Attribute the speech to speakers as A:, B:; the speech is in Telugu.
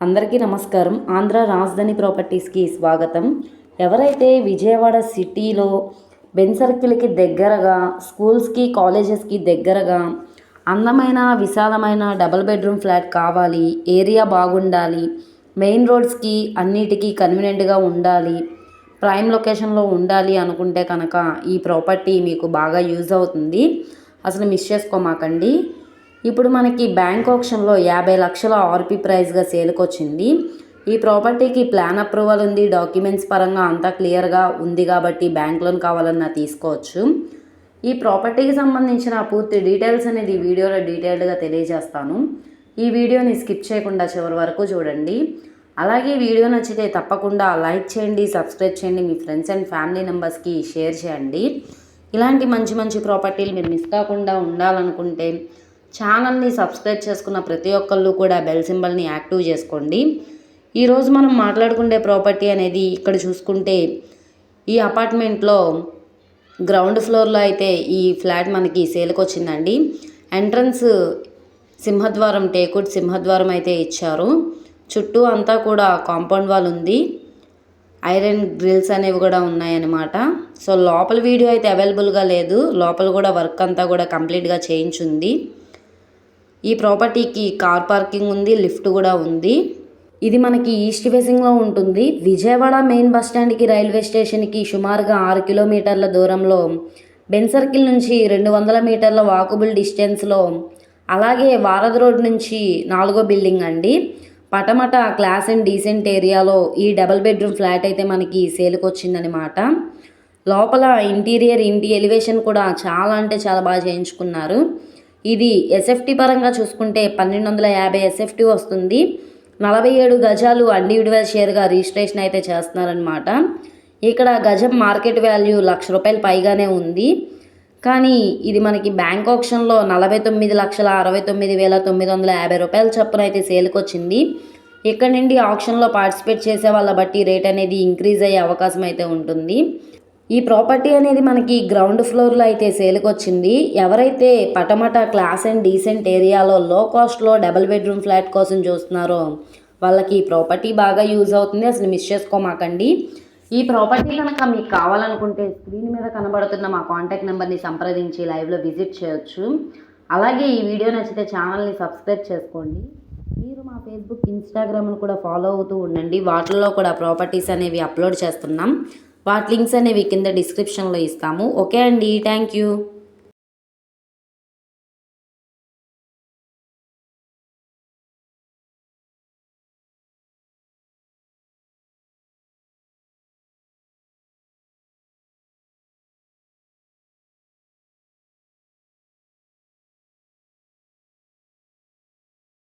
A: అందరికీ నమస్కారం. ఆంధ్ర రాజధాని ప్రాపర్టీస్కి స్వాగతం. ఎవరైతే విజయవాడ సిటీలో బెన్ సర్కిల్కి దగ్గరగా స్కూల్స్కి కాలేజెస్కి దగ్గరగా అందమైన విశాలమైన డబుల్ బెడ్రూమ్ ఫ్లాట్ కావాలి ఏరియా బాగుండాలి మెయిన్ రోడ్స్కి అన్నిటికీ కన్వీనియంట్గా ఉండాలి ప్రైమ్ లొకేషన్లో ఉండాలి అనుకుంటే కనుక ఈ ప్రాపర్టీ మీకు బాగా యూజ్ అవుతుంది. అసలు మిస్ చేసుకోమాకండి. ఇప్పుడు మనకి బ్యాంక్ ఆప్షన్లో యాభై లక్షల ఆర్పి ప్రైస్గా సేల్కి వచ్చింది ఈ ప్రాపర్టీకి ప్లాన్ అప్రూవల్ ఉంది. డాక్యుమెంట్స్ పరంగా అంతా క్లియర్గా ఉంది కాబట్టి బ్యాంక్ లోన్ కావాలన్నా తీసుకోవచ్చు. ఈ ప్రాపర్టీకి సంబంధించిన పూర్తి డీటెయిల్స్ అనేది వీడియోలో డీటెయిల్డ్గా తెలియజేస్తాను. ఈ వీడియోని స్కిప్ చేయకుండా చివరి వరకు చూడండి. అలాగే వీడియో నచ్చితే తప్పకుండా లైక్ చేయండి సబ్స్క్రైబ్ చేయండి మీ ఫ్రెండ్స్ అండ్ ఫ్యామిలీ మెంబర్స్కి షేర్ చేయండి. ఇలాంటి మంచి మంచి ప్రాపర్టీలు మీరు మిస్ కాకుండా ఉండాలనుకుంటే ఛానల్ని సబ్స్క్రైబ్ చేసుకున్న ప్రతి ఒక్కళ్ళు కూడా బెల్ సింబల్ని యాక్టివ్ చేసుకోండి. ఈరోజు మనం మాట్లాడుకునే ప్రాపర్టీ అనేది ఇక్కడ చూసుకుంటే ఈ అపార్ట్మెంట్లో గ్రౌండ్ ఫ్లోర్లో అయితే ఈ ఫ్లాట్ మనకి సేల్కి వచ్చిందండి. ఎంట్రన్స్ సింహద్వారం టేకుడ్ సింహద్వారం అయితే ఇచ్చారు. చుట్టూ అంతా కూడా కాంపౌండ్ వాల్ ఉంది. ఐరన్ గ్రిల్స్ అనేవి కూడా ఉన్నాయన్నమాట. సో లోపల వీడియో అయితే అవైలబుల్గా లేదు. లోపల కూడా వర్క్ అంతా కూడా కంప్లీట్గా చేయించుంది. ఈ ప్రాపర్టీకి కార్ పార్కింగ్ ఉంది లిఫ్ట్ కూడా ఉంది. ఇది మనకి ఈస్ట్ ఫేసింగ్లో ఉంటుంది. విజయవాడ మెయిన్ బస్ స్టాండ్కి రైల్వే స్టేషన్కి సుమారుగా ఆరు కిలోమీటర్ల దూరంలో బెన్ సర్కిల్ నుంచి రెండు వందల మీటర్ల వాకబుల్ డిస్టెన్స్లో అలాగే వారధి రోడ్ నుంచి నాలుగో బిల్డింగ్ అండి. పటమట క్లాస్ అండ్ డీసెంట్ ఏరియాలో ఈ డబల్ బెడ్రూమ్ ఫ్లాట్ అయితే మనకి సేల్కి వచ్చిందనమాట లోపల ఇంటీరియర్ ఇంటి ఎలివేషన్ కూడా చాలా అంటే చాలా బాగా చేయించుకున్నారు. ఇది ఎస్ఎఫ్టీ పరంగా చూసుకుంటే పన్నెండు వందల యాభై ఎస్ఎఫ్టీ వస్తుంది. నలభై ఏడు గజాలు అన్డివిడువల్ షేర్గా రిజిస్ట్రేషన్ అయితే చేస్తున్నారనమాట ఇక్కడ గజం మార్కెట్ వాల్యూ లక్ష రూపాయలు పైగానే ఉంది. కానీ ఇది మనకి బ్యాంక్ ఆప్షన్లో నలభై తొమ్మిది లక్షల అరవై తొమ్మిది వేల తొమ్మిది వందల యాభై రూపాయల చొప్పున అయితే సేల్కి వచ్చింది. ఇక్కడ నుండి ఆప్షన్లో పార్టిసిపేట్ చేసే వాళ్ళ బట్టి రేట్ అనేది ఇంక్రీజ్ అయ్యే అవకాశం అయితే ఉంటుంది. ఈ ప్రాపర్టీ అనేది మనకి గ్రౌండ్ ఫ్లోర్లో అయితే సేల్కి వచ్చింది ఎవరైతే పటమట క్లాస్ అండ్ డీసెంట్ ఏరియాలో లో కాస్ట్లో డబుల్ బెడ్రూమ్ ఫ్లాట్ కోసం చూస్తున్నారో వాళ్ళకి ఈ ప్రాపర్టీ బాగా యూజ్ అవుతుంది. అసలు మిస్ చేసుకోమాకండి. ఈ ప్రాపర్టీ కనుక మీకు కావాలనుకుంటే స్క్రీన్ మీద కనబడుతున్న మా కాంటాక్ట్ నెంబర్ని సంప్రదించి లైవ్లో విజిట్ చేయొచ్చు. అలాగే ఈ వీడియో నచ్చితే ఛానల్ని సబ్స్క్రైబ్ చేసుకోండి. మీరు మా ఫేస్బుక్ ఇన్స్టాగ్రామ్ను కూడా ఫాలో అవుతూ ఉండండి. వాటిల్లో కూడా ప్రాపర్టీస్ అనేవి అప్లోడ్ చేస్తున్నాం. వాటి లింక్స్ అనేవి కింద డిస్క్రిప్షన్లో ఇస్తాము. ఓకే అండి థ్యాంక్ యూ